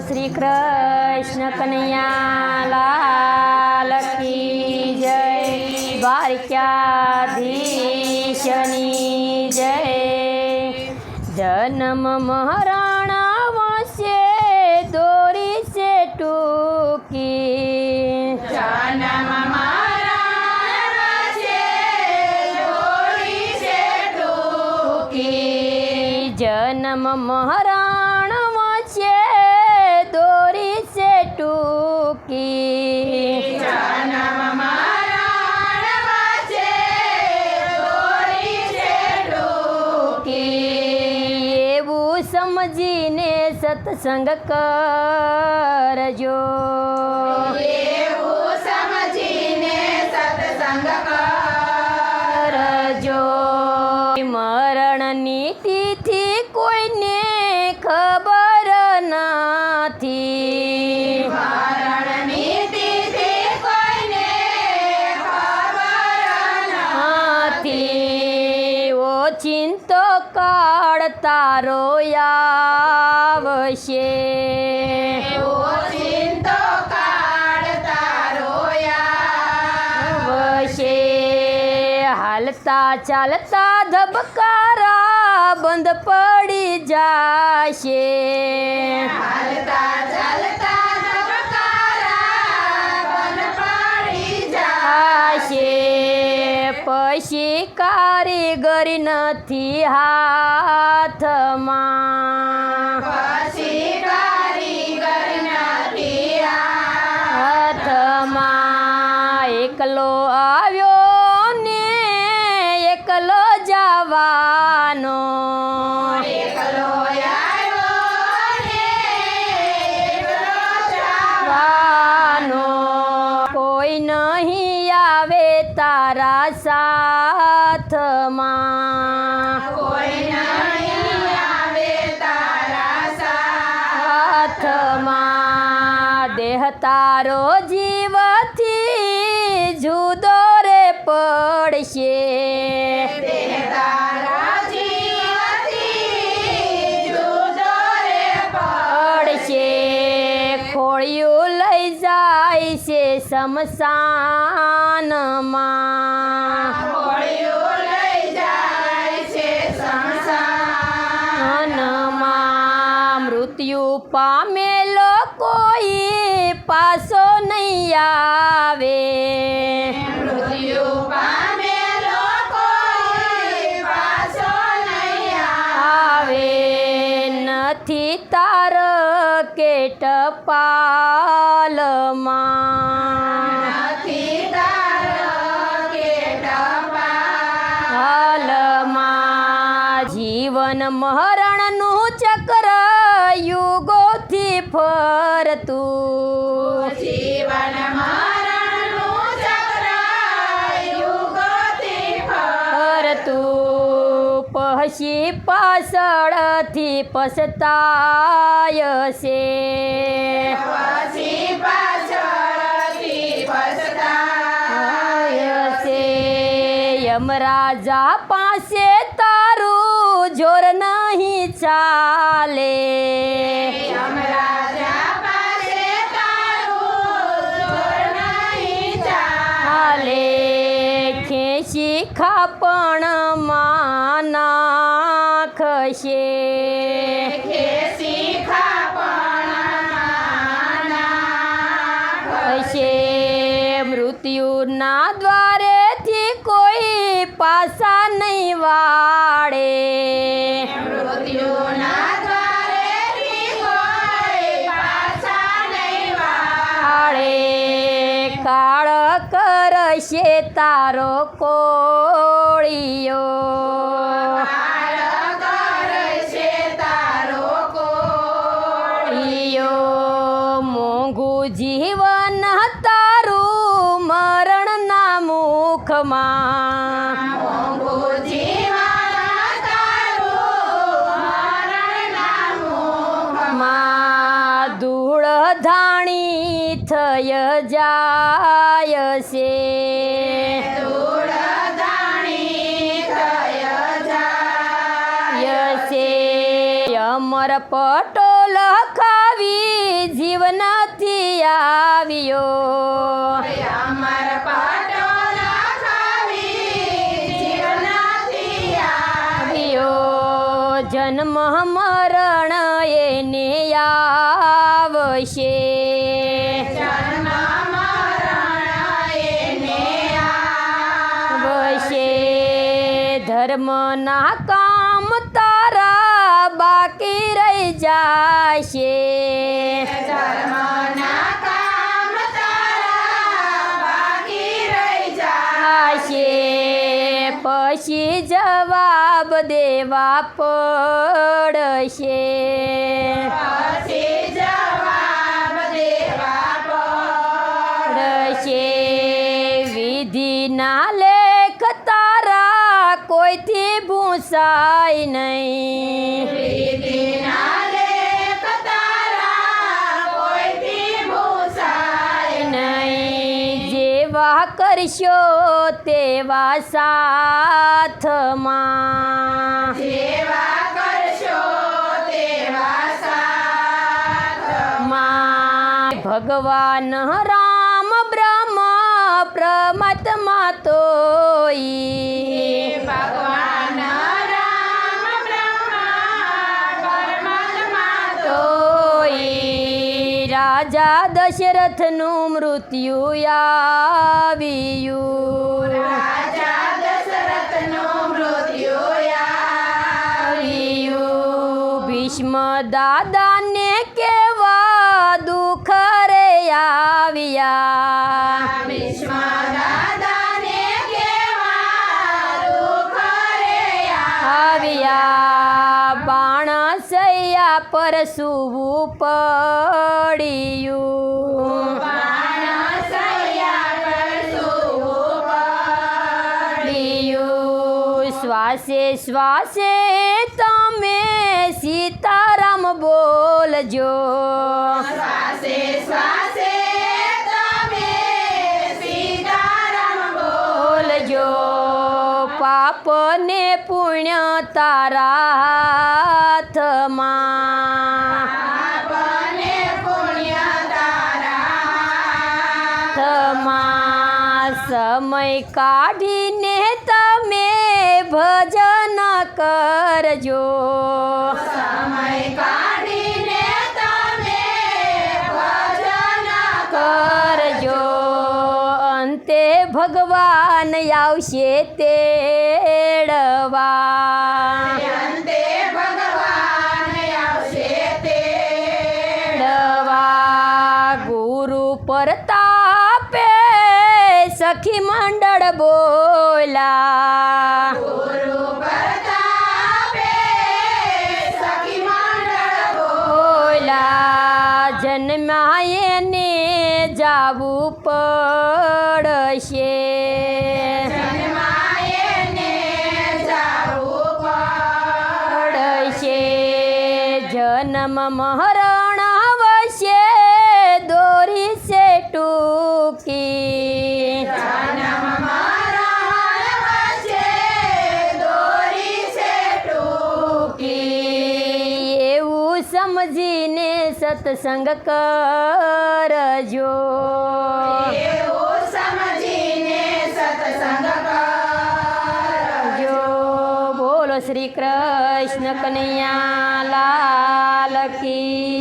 શ્રી કૃષ્ણ કનૈયાલાલ કી જય. દ્વારકાધીશની જય. જન્મ મહારાણા વંશે દોરી છે ટૂકી. જન્મ જન્મ મહારાણ ટૂંકી એવું સમજીને સત્સંગ કરજો. એવું સમજીને સત્સંગ કરજો. મરણની ઓચિંતો કાળ તારો આવશે. હાલતા ચાલતા ધબકારા બંધ પડી જાશે. ચાલતા ધબકારા બંધ પડી જાય આશે પછી કારીગરી નથી હાથમાં. સાથમાં કોઈ નહીં આવે તારા હાથમાં. દેહ તારો જીવથી જુદો રે પડશે. દેહ તારા જીવથી જુદો રે પડશે. ખોળિયું લઈ જાય છે શમશાનમાં. પડ્યું પામેલો કોઈ પાસો નહીં આવે. નથી તાર કે ટપાલમાં નથી તારો કે ટપાલ. હાલમાં જીવન મહરણનું ચક્ર ફરતું. જીવન ફરતું. પછી પાછળથી પસતાય છે. પછી પાછળથી પછતાય છે. યમરાજા પાસે તારું જોર નહીં ચાલે. હશે મૃત્યુના દ્વારેથી કોઈ પાસા નહીં વાળે. મૃત્યુના દ્વારેથી કોઈ પાછા નહીં વાળે. કાળ કરશે તારો કોળિયો. જીવન તારું મરણના મુખમાં. ધૂળ ધાણી થય જાય છે. અમર પટો આવ્યો અમર જીવનાથી જન્મ મરણ એને આવશે. ધર્મના કામ તારા બાકી રહી જાશે. ધર્મના પડશે. પછી જવાબ દેવા પડશે. વિધિના લેખ તારા કોઈથી ભૂસાય નહીં. કરશો તેવા સાથમાં. જેવા કરશો તેવા સાથમાં ભગવાન રામ બ્રહ્મ પ્રમતમાં તોઈ ભગવાન રાજા દશરથનું મૃત્યુ આવ્યું. રાજા દશરથનું મૃત્યુ આવ્યું. ભીષ્મ દાદાને કેવા દુઃખ રે આવ્યા. ભીષ્મ દાદાને કેવા દુઃખ રે આવ્યા. બાણ સૈયા પર સુવું પડ્યું શ્વાસે શ્વાસે તમે સીતારામ બોલજો. શ્વાસે શ્વાસે તમે સીતારામ બોલજો. પાપ ને પુણ્ય તારા હાથમાં સમય કાઢીને તમે ભજન કરજો. સમય કાઢીને તમે ભજન કરજો. અંતે ભગવાન આવશે તેડવા. અંતે ભગવાન આવશે તે ગુરુ પરતા સખી મંડળ બોલા જન્મ મહરણ અવશ્ય દોરી છે ટૂંકી. એવું સમજીને સત્સંગ કરજો. એવું સમજીને સત્સંગ શ્રી કૃષ્ણ કનૈયા લાલ કી